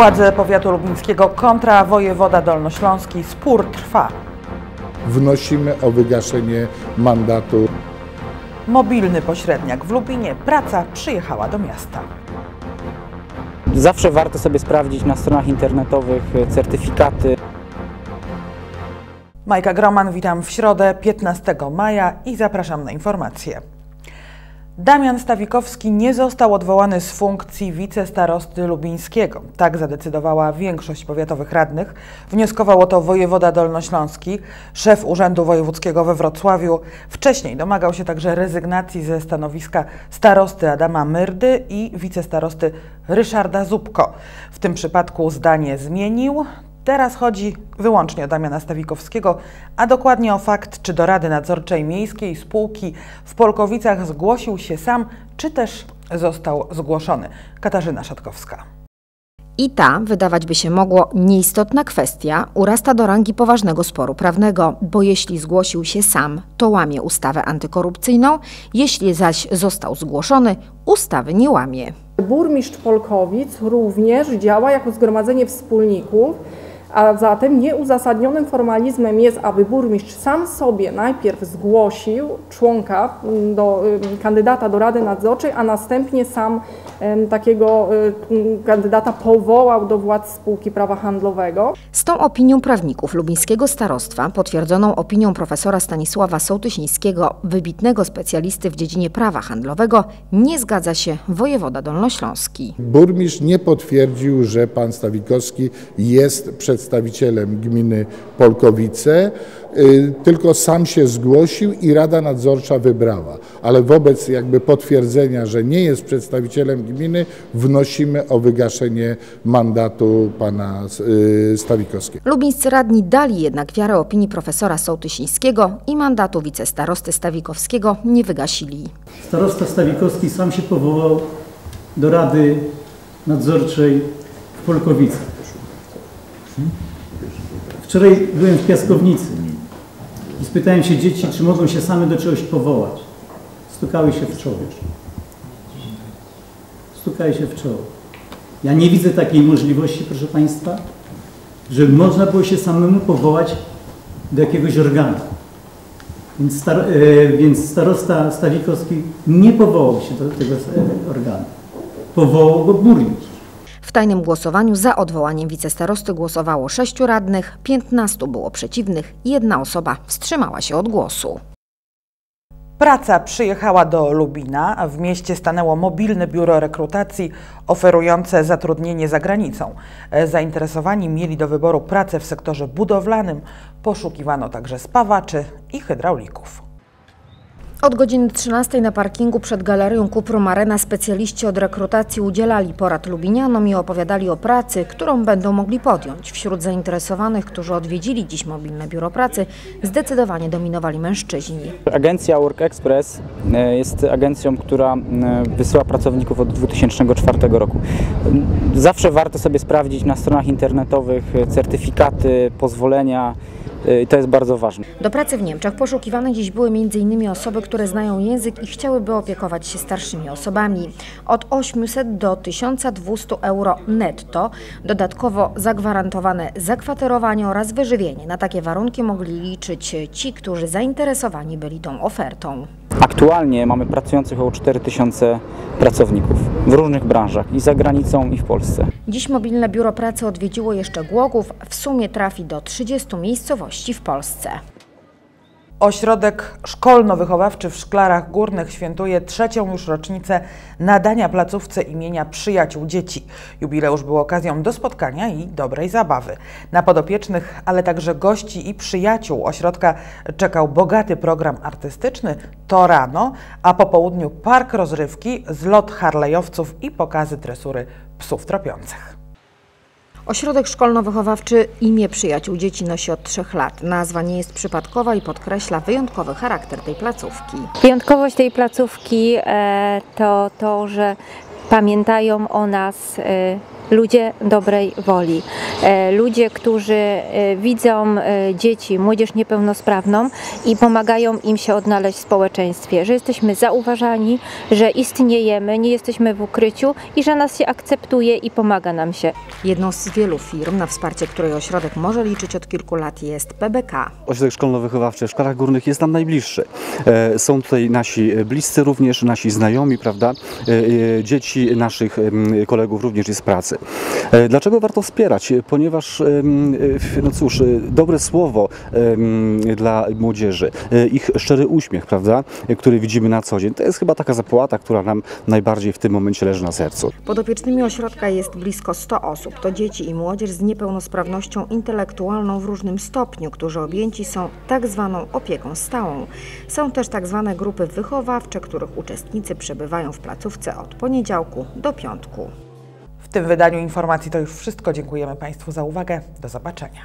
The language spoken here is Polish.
Władze powiatu lubińskiego kontra wojewoda dolnośląski. Spór trwa. Wnosimy o wygaszenie mandatu. Mobilny pośredniak w Lubinie. Praca przyjechała do miasta. Zawsze warto sobie sprawdzić na stronach internetowych certyfikaty. Majka Groman, witam w środę 15 maja i zapraszam na informacje. Damian Stawikowski nie został odwołany z funkcji wicestarosty lubińskiego. Tak zadecydowała większość powiatowych radnych. Wnioskował o to wojewoda dolnośląski, szef Urzędu Wojewódzkiego we Wrocławiu. Wcześniej domagał się także rezygnacji ze stanowiska starosty Adama Myrdy i wicestarosty Ryszarda Zubko. W tym przypadku zdanie zmienił. Teraz chodzi wyłącznie o Damiana Stawikowskiego, a dokładnie o fakt, czy do Rady Nadzorczej Miejskiej Spółki w Polkowicach zgłosił się sam, czy też został zgłoszony. Katarzyna Szatkowska. I ta, wydawać by się mogło, nieistotna kwestia urasta do rangi poważnego sporu prawnego, bo jeśli zgłosił się sam, to łamie ustawę antykorupcyjną, jeśli zaś został zgłoszony, ustawy nie łamie. Burmistrz Polkowic również działa jako zgromadzenie wspólników, a zatem nieuzasadnionym formalizmem jest, aby burmistrz sam sobie najpierw zgłosił członka, mm, do, kandydata do Rady Nadzorczej, a następnie sam takiego y, kandydata powołał do władz spółki prawa handlowego. Z tą opinią prawników lubińskiego starostwa, potwierdzoną opinią profesora Stanisława Sołtysińskiego, wybitnego specjalisty w dziedzinie prawa handlowego, nie zgadza się wojewoda dolnośląski. Burmistrz nie potwierdził, że pan Stawikowski jest przedstawicielem gminy Polkowice, y, tylko sam się zgłosił i Rada Nadzorcza wybrała. Ale wobec jakby potwierdzenia, że nie jest przedstawicielem gminy, wnosimy o wygaszenie mandatu pana y, Stawikowskiego. Lubińscy radni dali jednak wiarę opinii profesora Sołtysińskiego i mandatu wicestarosty Stawikowskiego nie wygasili. Starosta Stawikowski sam się powołał do Rady Nadzorczej w Polkowicach. Wczoraj byłem w Piaskownicy i spytałem się dzieci, czy mogą się same do czegoś powołać. Stukały się w czoło. Stukały się w czoło. Ja nie widzę takiej możliwości, proszę Państwa, że można było się samemu powołać do jakiegoś organu. Więc, star, e, więc starosta Stawikowski nie powołał się do tego e, organu. Powołał go burmistrz. W tajnym głosowaniu za odwołaniem wicestarosty głosowało sześciu radnych, 15 było przeciwnych, jedna osoba wstrzymała się od głosu. Praca przyjechała do Lubina. W mieście stanęło mobilne biuro rekrutacji oferujące zatrudnienie za granicą. Zainteresowani mieli do wyboru pracę w sektorze budowlanym. Poszukiwano także spawaczy i hydraulików. Od godziny 13 na parkingu przed galerią Kuprum Arena specjaliści od rekrutacji udzielali porad lubinianom i opowiadali o pracy, którą będą mogli podjąć. Wśród zainteresowanych, którzy odwiedzili dziś mobilne biuro pracy, zdecydowanie dominowali mężczyźni. Agencja Work Express e, jest agencją, która e, wysyła pracowników od 2004 roku. Zawsze warto sobie sprawdzić na stronach internetowych certyfikaty, pozwolenia, i to jest bardzo ważne. Do pracy w Niemczech poszukiwane dziś były m.in. osoby, które znają język i chciałyby opiekować się starszymi osobami. Od 800 do 1200 euro netto, dodatkowo zagwarantowane zakwaterowanie oraz wyżywienie. Na takie warunki mogli liczyć ci, którzy zainteresowani byli tą ofertą. Aktualnie mamy pracujących około 4000 pracowników w różnych branżach i za granicą i w Polsce. Dziś mobilne biuro pracy odwiedziło jeszcze Głogów. W sumie trafi do 30 miejscowości w Polsce. Ośrodek Szkolno-Wychowawczy w Szklarach Górnych świętuje trzecią już rocznicę nadania placówce imienia Przyjaciół Dzieci. Jubileusz był okazją do spotkania i dobrej zabawy. Na podopiecznych, ale także gości i przyjaciół ośrodka czekał bogaty program artystyczny, to rano, a po południu park rozrywki, zlot harlejowców i pokazy tresury psów tropiących. Ośrodek szkolno-wychowawczy imię Przyjaciół Dzieci nosi od trzech lat. Nazwa nie jest przypadkowa i podkreśla wyjątkowy charakter tej placówki. Wyjątkowość tej placówki e, to to, że pamiętają o nas e, ludzie dobrej woli, e, ludzie, którzy e, widzą e, dzieci, młodzież niepełnosprawną i pomagają im się odnaleźć w społeczeństwie, że jesteśmy zauważani, że istniejemy, nie jesteśmy w ukryciu i że nas się akceptuje i pomaga nam się. Jedną z wielu firm, na wsparcie której ośrodek może liczyć od kilku lat jest PBK. Ośrodek szkolno-wychowawczy w Szklarach Górnych jest nam najbliższy. Są tutaj nasi bliscy również, nasi znajomi, prawda? Dzieci naszych kolegów również jest z pracy. E, Dlaczego warto wspierać? Ponieważ, no cóż, e, dobre słowo dla młodzieży, e, ich szczery uśmiech, prawda? Który widzimy na co dzień, to jest chyba taka zapłata, która nam najbardziej w tym momencie leży na sercu. Podopiecznymi ośrodka jest blisko 100 osób. To dzieci i młodzież z niepełnosprawnością intelektualną w różnym stopniu, którzy objęci są tak zwaną opieką stałą. Są też tak zwane grupy wychowawcze, których uczestnicy przebywają w placówce od poniedziałku do piątku. Tym wydaniu informacji to już wszystko. Dziękujemy Państwu za uwagę. Do zobaczenia.